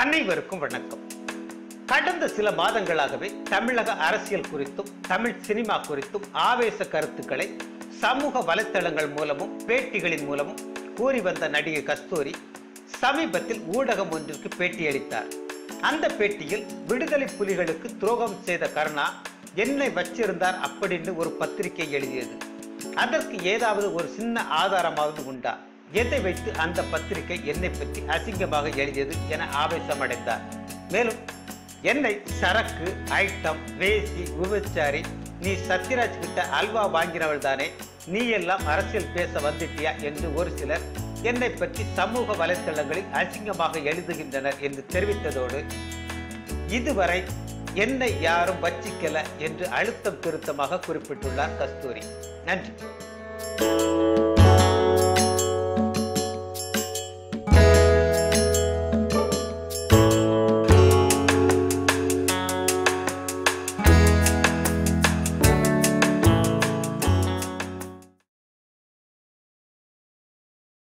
அனைவருக்கும் வணக்கம். கடந்த சில மாதங்களாகவே தமிழக அரசியல் குறித்தும் தமிழ் சினிமா குறித்தும் ஆவேச கருத்துக்களை சமூக வலைத்தளங்கள் மூலமும் பேட்டிகளின் மூலமும் கூறி வந்த நடிகை கஸ்தூரி சமீபத்தில் ஊடகம் ஒன்றிற்கு பேட்டியளித்தார். அந்த பேட்டியில் விடுதலை புலிகளுக்கு துரோகம் செய்த கருணா என்னை வச்சிருந்தார் அப்படின்னு ஒரு பத்திரிகை எழுதியது. அதற்கு ஏதாவது ஒரு சின்ன ஆதாரமாவது உண்டா? எதை வைத்து அந்த பத்திரிகை என்னை பற்றி அசிங்கமாக எழுதியது என ஆவேசமடைந்தார். மேலும் என்னை சரக்கு ஐட்டம் வேசி விபச்சாரி நீ சத்யராஜ் கிட்ட அல்வா வாங்கினவள் தானே நீ எல்லாம் அரசியல் பேச வந்துட்டியா என்று ஒரு சிலர் என்னை பற்றி சமூக வலைத்தளங்களில் அசிங்கமாக எழுதுகின்றனர் என்று தெரிவித்ததோடு இதுவரை என்னை யாரும் வச்சிக்கல என்று அழுத்தம் திருத்தமாக குறிப்பிட்டுள்ளார் கஸ்தூரி. நன்றி.